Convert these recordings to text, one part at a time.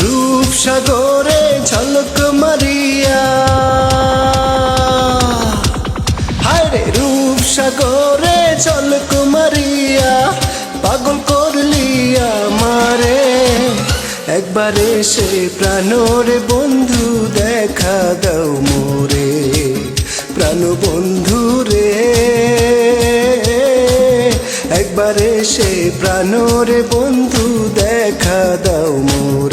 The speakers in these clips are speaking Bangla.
রূপসাগরে ঝলক মারিয়া। হায় রে রূপসাগরে ঝলক মারিয়া, পাগল করলিয়া মারে একবারে সে প্রাণরে বন্ধু দেখা দাও মোরে, প্রাণ বন্ধু রে। একবারে সে প্রাণরে বন্ধু দেখা দাও মোরে।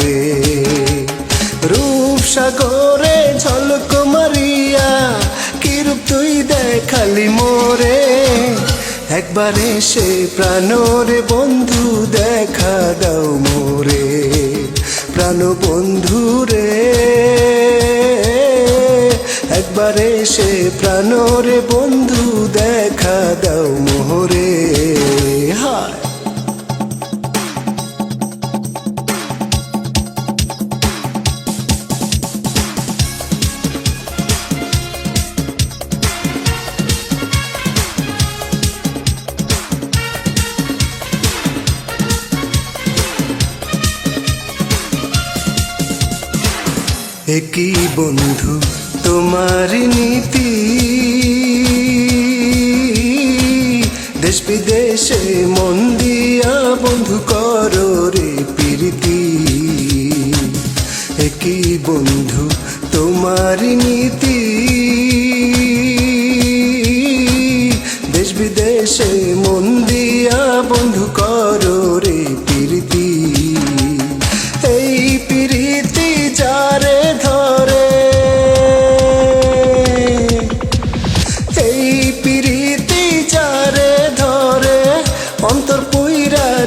রূপসাগরে ঝলক মারিয়া কিরূপ তুই দেখালি মোরে? একবারে সে প্রাণরে বন্ধু দেখা দাও মোরে, প্রাণ বন্ধু রে। একবারে সে প্রাণরে বন্ধু দেখা একই বন্ধু তোমার নীতি? দেশ বিদেশে মন দিয়া বন্ধু করো রে প্রীতি। একই বন্ধু তোমার নীতি? দেশ বিদেশে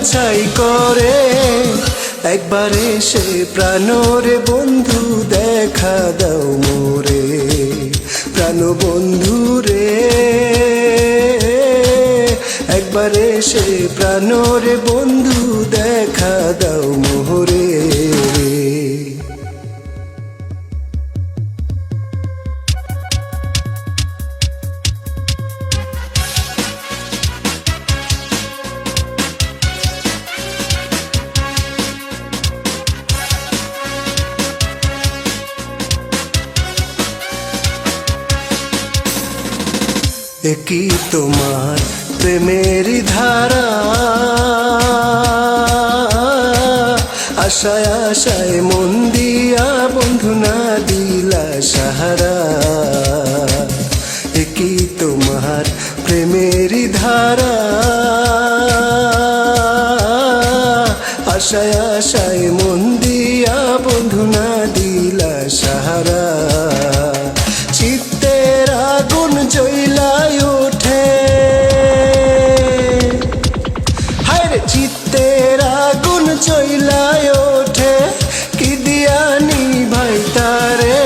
ছাই করে। একবার এসে প্রাণরে বন্ধু দেখা দাও মোরে। প্রাণ বন্ধু রে। একবার এসে প্রাণরে বন্ধু একই তোমার প্রেমের ধারা। আশায় আশায় মন দিয়া বন্ধু না দিলা সাহারা। একই তোমার প্রেমের ধারা। আশায় আশায় মন দিয়া বন্ধু না দিলা সাহারা। জ্বলায় ওঠে, কি দিয়ানি ভাই তারে?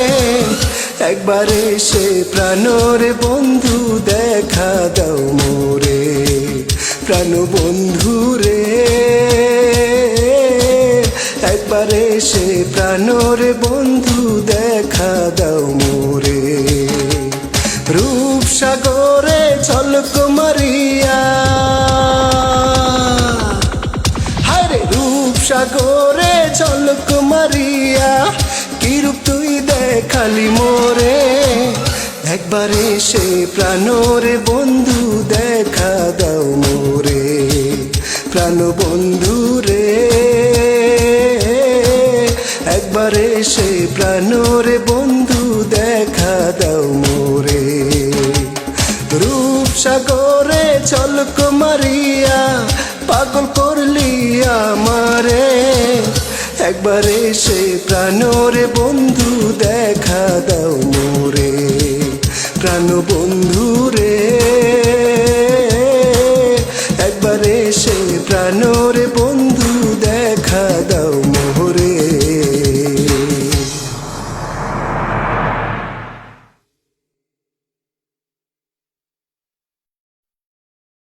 একবারে সে প্রাণরে বন্ধু দেখা দাও মোরে, প্রাণ বন্ধু রে। একবারে সে প্রাণরে বন্ধু দেখা দাও মোরে। রূপসাগরে ঝলক মারিয়া রূপসাগরে ঝলক মারিয়া কিরূপ তুই দেখালি মোরে? একবারে সে প্রাণরে বন্ধু দেখা দাও মোরে, প্রাণ বন্ধু রে। একবারে সে প্রাণরে বন্ধু দেখা দাও মোরে। রূপসাগরে ঝলক মারিয়া একবারে সে প্রাণরে বন্ধু দেখা দাও মোরে। প্রাণ বন্ধু